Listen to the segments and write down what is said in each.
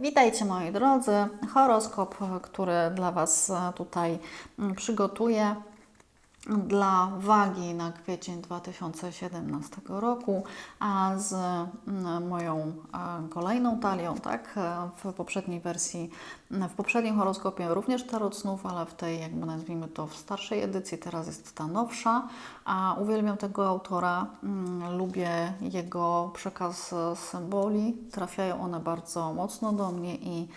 Witajcie moi drodzy. Horoskop, który dla Was tutaj przygotuję dla wagi na kwiecień 2017 roku, a z mm, moją e, kolejną talią, tak, e, w poprzedniej wersji, w poprzednim horoskopie również tarot snów, ale w tej, jakby nazwijmy to, w starszej edycji, teraz jest ta nowsza, a uwielbiam tego autora, mm, lubię jego przekaz e, symboli, trafiają one bardzo mocno do mnie i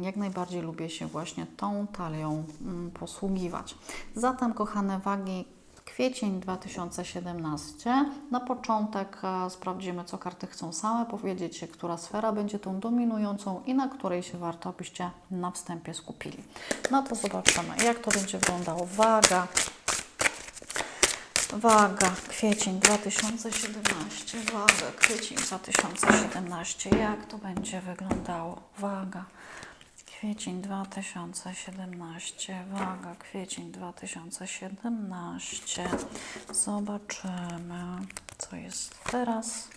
jak najbardziej lubię się właśnie tą talią mm, posługiwać. Zatem, kochane wagi, kwiecień 2017. Na początek e, sprawdzimy, co karty chcą same powiedzieć, która sfera będzie tą dominującą i na której się warto, byście na wstępie skupili. No to zobaczymy, jak to będzie wyglądało. Waga, Waga, kwiecień 2017, waga, kwiecień 2017. Jak to będzie wyglądało? Waga, kwiecień 2017, waga, kwiecień 2017. Zobaczymy, co jest teraz.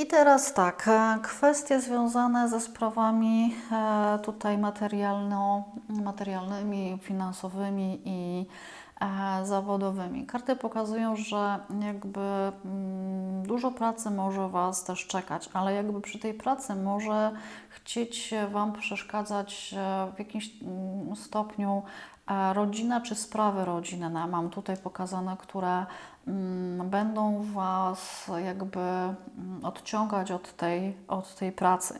I teraz tak, e, kwestie związane ze sprawami e, tutaj materialno, materialnymi, finansowymi i e, zawodowymi. Karty pokazują, że jakby mm, dużo pracy może Was też czekać, ale jakby przy tej pracy może chcieć Wam przeszkadzać w jakimś mm, stopniu rodzina czy sprawy rodzinne. Mam tutaj pokazane, które będą Was jakby mm, odciągać od tej, od tej pracy.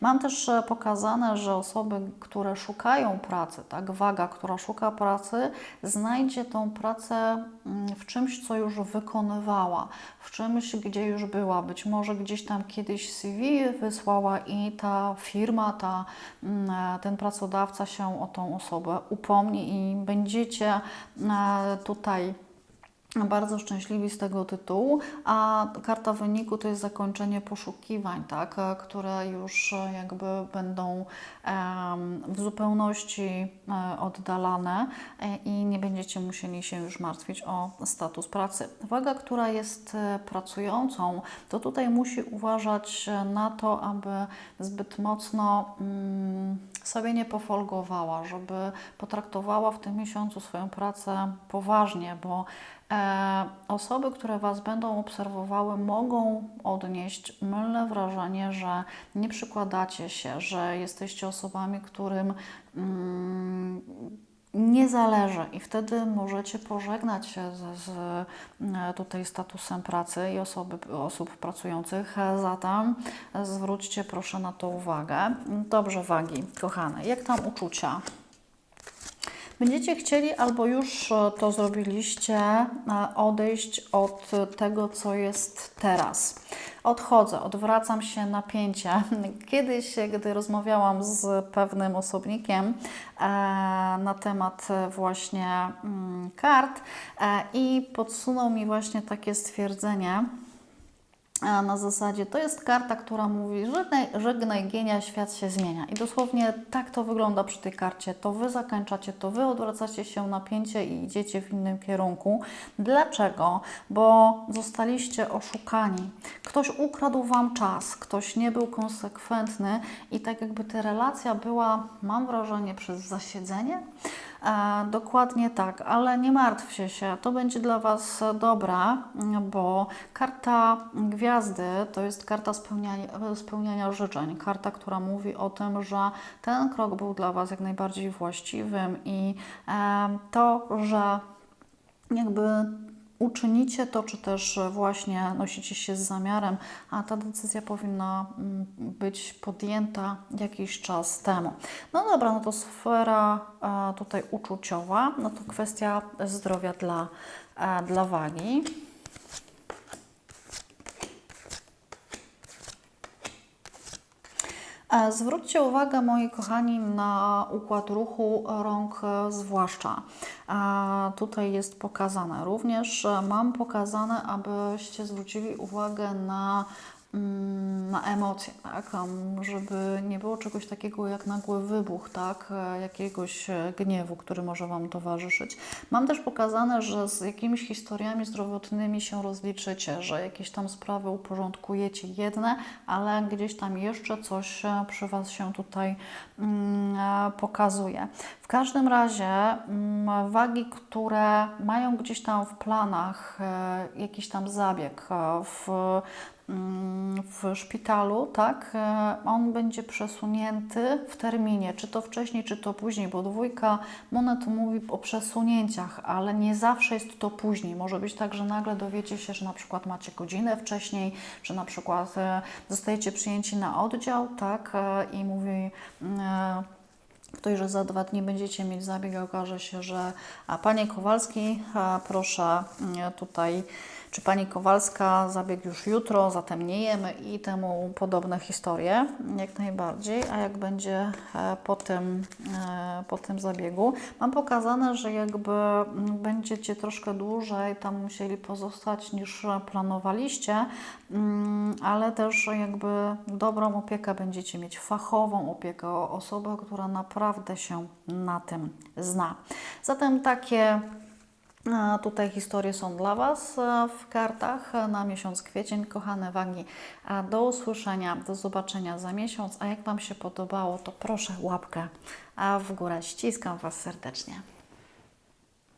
Mam też e, pokazane, że osoby, które szukają pracy, tak, waga, która szuka pracy, znajdzie tą pracę mm, w czymś, co już wykonywała, w czymś, gdzie już była. Być może gdzieś tam kiedyś CV wysłała i ta firma, ta, e, ten pracodawca się o tą osobę upomni i będziecie e, tutaj bardzo szczęśliwi z tego tytułu, a karta wyniku to jest zakończenie poszukiwań, tak, które już jakby będą w zupełności e, oddalane e, i nie będziecie musieli się już martwić o status pracy. Waga, która jest e, pracującą, to tutaj musi uważać na to, aby zbyt mocno mm, sobie nie pofolgowała, żeby potraktowała w tym miesiącu swoją pracę poważnie, bo E, osoby, które Was będą obserwowały, mogą odnieść mylne wrażenie, że nie przykładacie się, że jesteście osobami, którym mm, nie zależy i wtedy możecie pożegnać się z, z e, tutaj statusem pracy i osoby, osób pracujących. Zatem zwróćcie proszę na to uwagę. Dobrze, wagi, kochane, jak tam uczucia? Będziecie chcieli albo już e, to zrobiliście, e, odejść od tego, co jest teraz. Odchodzę, odwracam się napięcie. Kiedyś, gdy rozmawiałam z pewnym osobnikiem e, na temat właśnie mm, kart i podsunął mi właśnie takie stwierdzenie, na zasadzie to jest karta, która mówi żegnaj, żegnaj genia, świat się zmienia. I dosłownie tak to wygląda przy tej karcie. To Wy zakończacie, to Wy odwracacie się napięcie i idziecie w innym kierunku. Dlaczego? Bo zostaliście oszukani. Ktoś ukradł Wam czas, ktoś nie był konsekwentny i tak jakby ta relacja była, mam wrażenie, przez zasiedzenie. E, dokładnie tak, ale nie martwcie się, to będzie dla Was dobra, bo karta gwiazdy to jest karta spełniania, spełniania życzeń, karta, która mówi o tym, że ten krok był dla Was jak najbardziej właściwym i e, to, że jakby uczynicie to, czy też właśnie nosicie się z zamiarem, a ta decyzja powinna mm, być podjęta jakiś czas temu. No dobra, no to sfera e, tutaj uczuciowa, no to kwestia zdrowia dla, e, dla wagi. Zwróćcie uwagę, moi kochani, na układ ruchu rąk, zwłaszcza. Tutaj jest pokazane. Również mam pokazane, abyście zwrócili uwagę na na emocje, tak? Żeby nie było czegoś takiego jak nagły wybuch, tak? E, Jakiegoś e, gniewu, który może Wam towarzyszyć. Mam też pokazane, że z jakimiś historiami zdrowotnymi się rozliczycie, że jakieś tam sprawy uporządkujecie jedne, ale gdzieś tam jeszcze coś e, przy Was się tutaj mm, pokazuje. W każdym razie mm, wagi, które mają gdzieś tam w planach jakiś tam zabieg w, mm, w szpitalu, tak, e, on będzie przesunięty w terminie, czy to wcześniej, czy to później, bo dwójka monet mówi o przesunięciach, ale nie zawsze jest to później. Może być tak, że nagle dowiecie się, że na przykład macie godzinę wcześniej, czy na przykład e, zostajecie przyjęci na oddział, tak, e, i mówi ktoś, że za dwa dni będziecie mieć zabieg, okaże się, że a Panie Kowalski, proszę mm, tutaj, czy Pani Kowalska, zabieg już jutro, zatem nie jemy i temu podobne historie, jak najbardziej. A jak będzie e, po tym, e, po tym zabiegu, mam pokazane, że jakby będziecie troszkę dłużej tam musieli pozostać niż planowaliście, mm, ale też jakby dobrą opiekę będziecie mieć, fachową opiekę, osobę, która naprawdę się na tym zna. Zatem takie Tutaj historie są dla Was e, w kartach na miesiąc kwiecień. Kochane wagi, do usłyszenia, do zobaczenia za miesiąc. A jak Wam się podobało, to proszę łapkę w górę. Ściskam Was serdecznie.